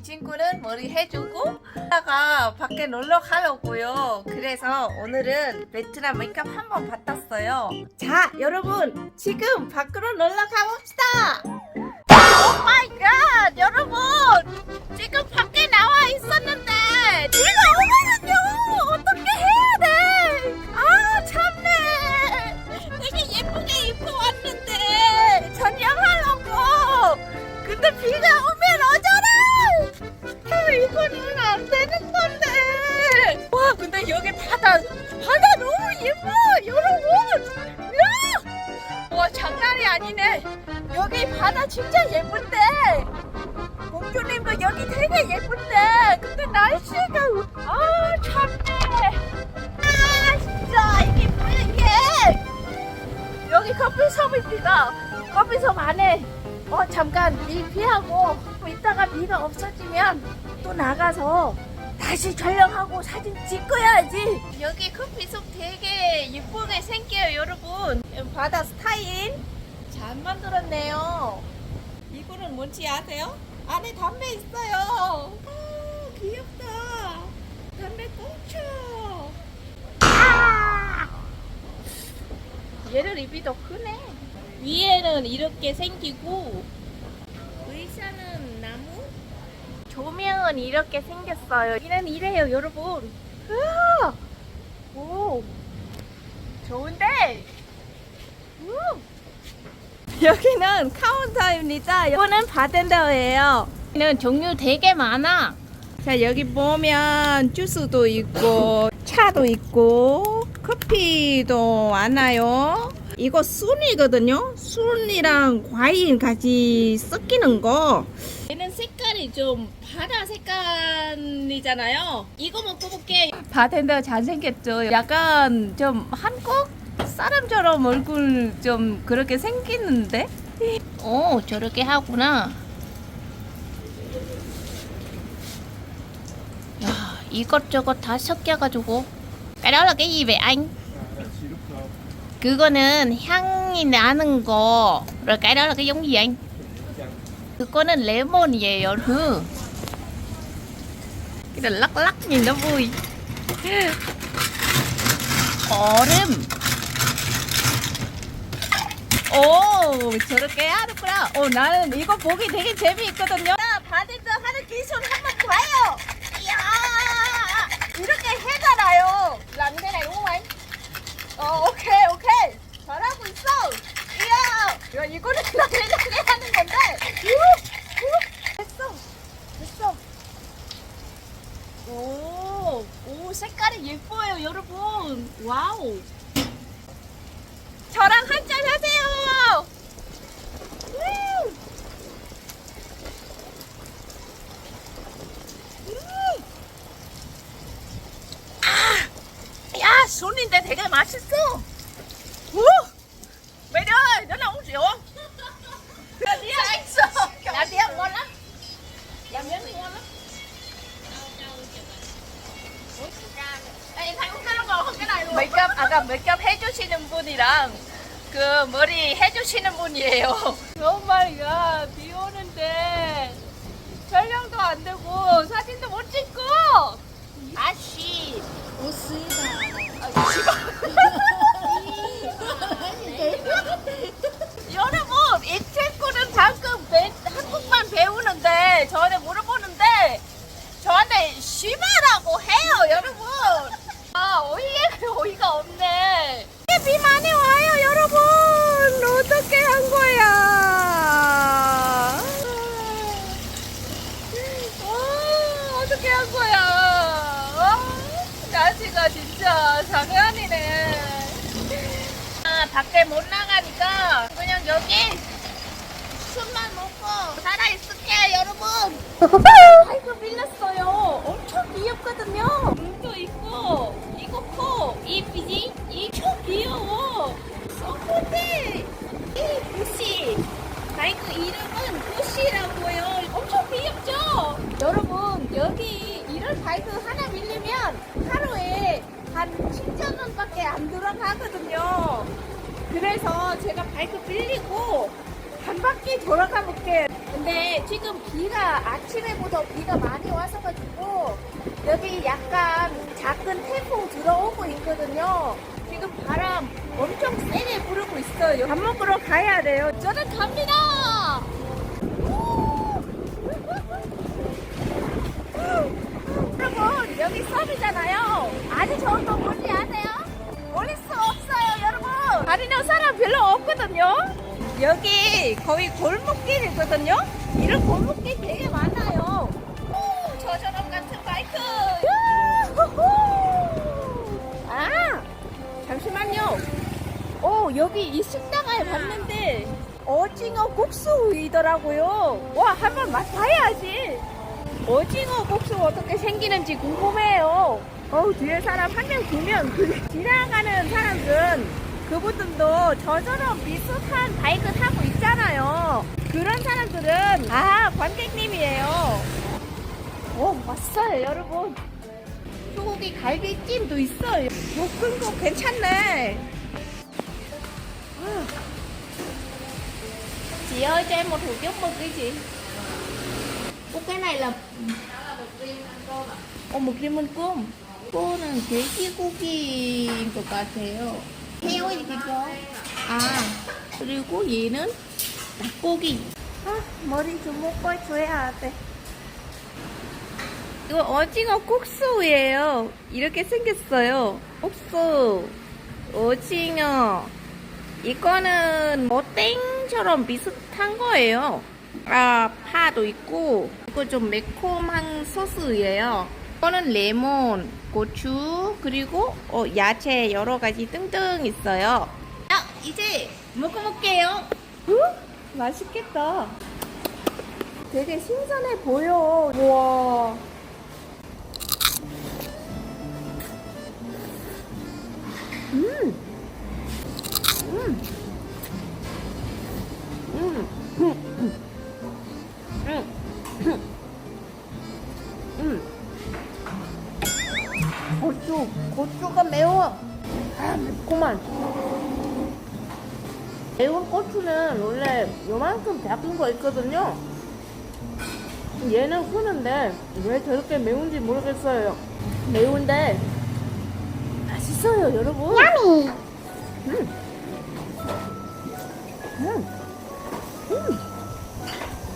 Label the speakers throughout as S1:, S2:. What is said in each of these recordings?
S1: 이 친구는 머리 해주고 하다가 밖에 놀러 가려고요. 그래서 오늘은 베트남 메이크업 한번 받았어요. 자, 여러분 지금 밖으로 놀러 가봅시다. 바다 진짜 예쁜데. 공주님도 여기 되게 예쁜데. 근데 날씨가, 아, 참네. 아, 진짜, 이게 뭐야, 이게. 여기 커피숍입니다. 커피숍 안에 어 잠깐 비 피하고 이따가 비가 없어지면 또 나가서 다시 촬영하고 사진 찍어야지. 여기 커피숍 되게 예쁘게 생겨요, 여러분. 바다 스타일 잘 만들었네요. 이거는 뭔지 아세요? 안에 담배 있어요. 아, 귀엽다. 담배 꽁쳐. 아! 얘를 입이 더 크네. 위에는 이렇게 생기고 의자는 나무? 조명은 이렇게 생겼어요. 얘는 이래요, 여러분. 우와! 오, 좋은데? 우! 여기는 카운터입니다. 이거는 바텐더예요. 여기는 종류 되게 많아. 자, 여기 보면 주스도 있고, 차도 있고, 커피도 많아요. 이거 순이거든요. 순이랑 과일 같이 섞이는 거. 얘는 색깔이 좀 바다 색깔이잖아요. 이거 먹고 볼게. 바텐더 잘생겼죠. 약간 좀 한국 사람처럼 얼굴 좀 그렇게 생기는데? 오, 저렇게 하구나. 야, 이것저것 다 섞여가지고. gì vậy anh? 그거는 향이 나는 거. rồi cái đó là cái giống gì anh? 그거는 레몬이에요. 흐. lắc nhìn nó vui. 얼음. 오, 저렇게 하는구나. 오, 나는 이거 보기 되게 재미있거든요. 바디도 하는 기술 한번 봐요. 이야, 이렇게 해잖아요. 람게 này đúng không anh? 어, 오케이, 오케이. 잘하고 있어. 이야, 야, 이거는 그냥 이렇게 하는 건데. 우, 우. 됐어, 됐어. 오, 오, 색깔이 예뻐요, 여러분. 와우. 저랑 한잔 하세요. 음. 음. 아, 야, 손인데 되게 맛있어. 오, mày ơi, nó nấu rượu không? Đi anh sợ. Làm đi ăn ngon lắm. Làm miếng thì ngon lắm. Em thấy uống cái nó ngon hơn cái này luôn. 메이크업 아까 메이크업 해주시는 분이랑 그 머리 해주시는 분이에요. 오 마이 갓, 비 오는데 촬영도 안 되고 사진도 못 찍고. 아씨, 여러분, 이 친구는 방금 배- 한국말 배우는데 저한테 물어보는데 저한테 쉬마라고 해요, 여러분. 아, 어이가 없네. 비 많이 와요, 여러분. 어떻게 한 거야? 아, 어떻게 한 거야? 아, 날씨가 진짜 장난이네. 아, 밖에 못 나가니까 그냥 여기 술만 먹고 살아있을게요, 여러분. 아이고, 밀렸어요. 엄청 귀엽거든요. 눈도 있고, 이거 코, 이 비지, 이超귀여워. 소프트. 이 부시. 아이고, 이름은 부시라고요. 엄청 귀엽죠? 여러분, 여기 이런 바이크 하나 밀리면 하루에 한 7,000원밖에 안 들어가거든요. 그래서 제가 바이크 빌리고 한 바퀴 돌아가 볼게. 근데 지금 비가 아침에보다 비가 많이 와서가지고 여기 약간 작은 태풍 들어오고 있거든요. 지금 바람 엄청 세게 부르고 있어요. 밥 먹으러 가야 돼요. 저는 갑니다. 여러분 여기 섬이잖아요. 아주 좋은 거 뭔지 아세요? 모를 수 없어요, 여러분. 가리는 사람 별로 없거든요. 여기 거의 골목길이거든요. 이런 골목길 되게 많아요. 오, 저처럼 같은 바이크. 아, 잠시만요. 오, 여기 이 식당에 봤는데 오징어 국수이더라고요. 와, 한번 맛봐야지. 오징어 국수 어떻게 생기는지 궁금해요. 어우, 뒤에 사람 한 명 두면 그 지나가는 사람들은 그분들도 저처럼 비슷한 바이크 타고 있잖아요. 그런 사람들은 아, 관객님이에요. 오, 왔어요, 여러분. 소고기 갈비찜도 있어요. 볶은 거 괜찮네. 음. Chị ơi cho em một hủ 어, 먹기만 꿈. 이거는 돼지고기인 것 같아요. 새우이겠죠? 아, 그리고 얘는 닭고기. 아, 머리 좀 묶어줘야 돼. 이거 오징어 국수예요. 이렇게 생겼어요. 국수, 오징어. 이거는 뭐 땡처럼 비슷한 거예요. 아, 파도 있고, 이거 좀 매콤한 소스예요. 이거는 레몬, 고추, 그리고 어, 야채 여러 가지 등등 있어요. 아, 이제 먹어볼게요. 우? 맛있겠다. 되게 신선해 보여. 우와. 고추는 원래 요만큼 작은 거 있거든요. 얘는 크는데 왜 저렇게 매운지 모르겠어요. 매운데 맛있어요, 여러분.
S2: 야미
S1: 음. 음. 음.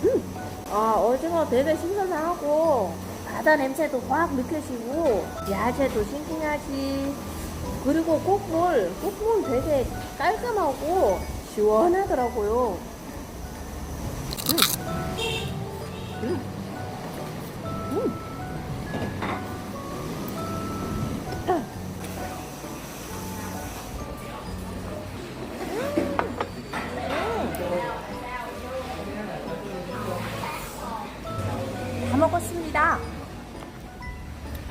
S1: 음. 아, 오징어 되게 신선하고 바다 냄새도 확 느껴지고 야채도 싱싱하지 그리고 국물 국물 되게 깔끔하고 시원하더라고요 음. 음. 음.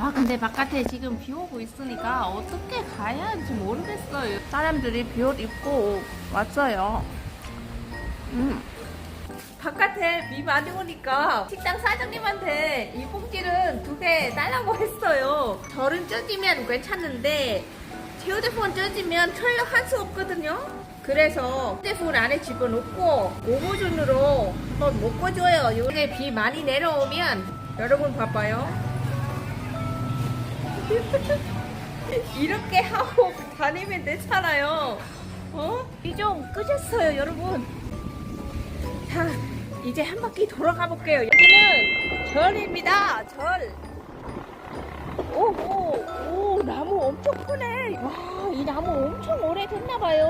S1: 아 근데 바깥에 지금 비 오고 있으니까 어떻게 가야 할지 모르겠어요. 사람들이 비옷 입고 왔어요. 음. 바깥에 비 많이 오니까 식당 사장님한테 이 봉지는 두 개 달라고 했어요. 절은 쪄지면 괜찮은데 제 휴대폰 쪄지면 출력할 수 없거든요. 그래서 휴대폰 안에 집어넣고 고무줄로 한번 묶어줘요. 요게 비 많이 내려오면 여러분 봐봐요. 이렇게 하고 다니면 되잖아요. 어? 비좀 끄셨어요, 여러분. 자, 이제 한 바퀴 돌아가 볼게요. 여기는 절입니다. 절. 오, 오, 오, 나무 엄청 크네. 와, 이 나무 엄청 오래됐나봐요.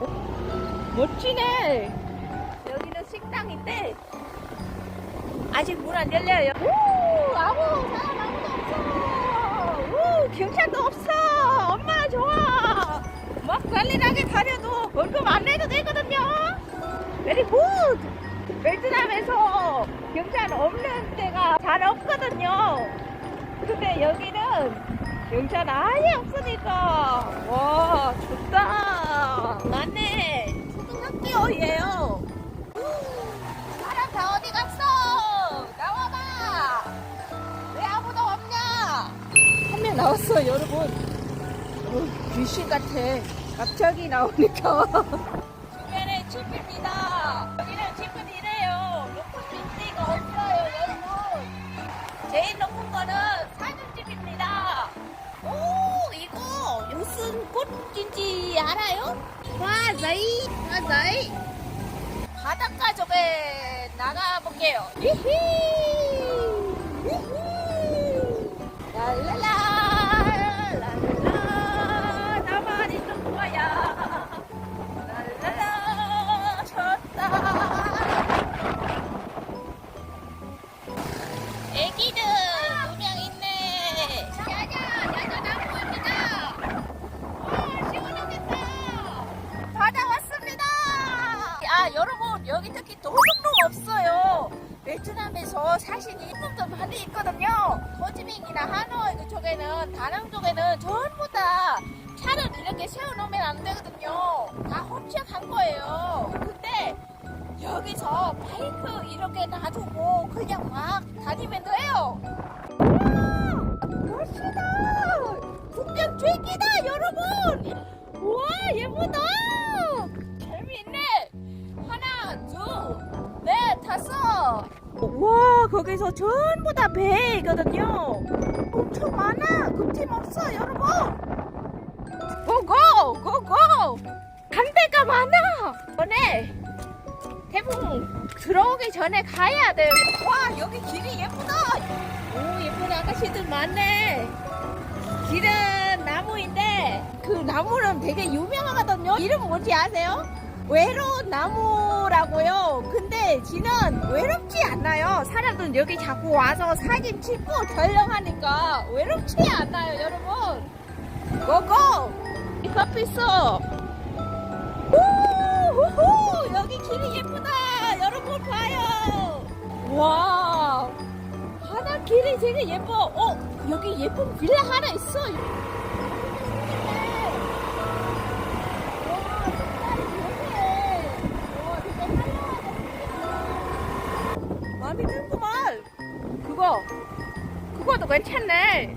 S1: 어, 멋지네. 여기는 식당인데, 아직 문 안 열려요. 오, 아무 아무도 없어. 오, 경찰도 없어. 엄마나 좋아. 막 관리나게 다녀도 월급 안 내도 되거든요. 베리 굿! 베트남에서 경찰 없는 데가 잘 없거든요. 근데 여기는 경찰 아예 없으니까 와 좋다. 맞네. 초등학교예요. 나왔어 여러분. 어, 귀신 같아. 갑자기 나오니까. 주변에 칩입니다. 여기는 칩은 이래요. 높은 빈티가 없어요 여러분. 제일 높은 거는 사진집입니다. 오 이거 무슨 꽃인지 알아요? 와자이 와자이. 바닷가 쪽에 나가볼게요. 히히! 세워놓으면 안 되거든요. 다 훔쳐간 거예요. 근데 여기서 바이크 이렇게 놔두고 그냥 막 다니면 돼요. 와, 멋지다. 풍경 최기다, 여러분. 우와, 예쁘다. 재밌네. 하나, 둘, 넷, 다섯. 와, 거기서 전부 다 배이거든요. 엄청 많아. 급팀 없어, 여러분. 고고, 데가 많아. 전에 태풍 들어오기 전에 가야 돼. 와 여기 길이 예쁘다. 오 예쁜 아가씨들 많네. 길은 나무인데 그 나무는 되게 유명하거든요. 이름 뭔지 아세요? 외로운 나무라고요. 근데 지는 외롭지 않나요? 사람들은 여기 자꾸 와서 사진 찍고 촬영하니까 외롭지 않나요, 여러분? 고고! 이 커피 있어. 오호호 여기 길이 예쁘다. 여러분 봐요. 와 바다 길이 되게 예뻐. 어 여기 예쁜 빌라 하나 있어. 괜찮네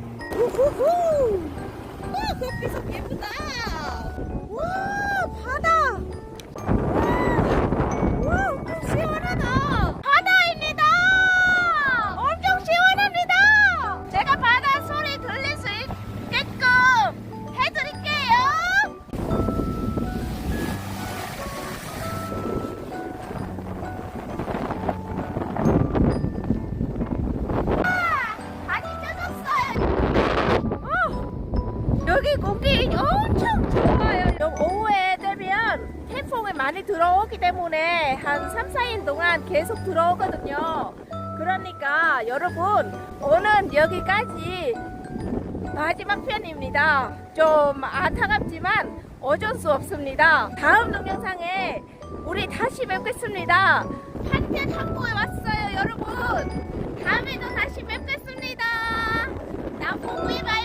S1: 행사인 동안 계속 들어오거든요. 그러니까 여러분 오늘 여기까지 마지막 편입니다. 좀 안타깝지만 어쩔 수 없습니다. 다음 동영상에 우리 다시 뵙겠습니다. 한편 한국에 왔어요 여러분. 다음에도 다시 뵙겠습니다. 나봉이 봐.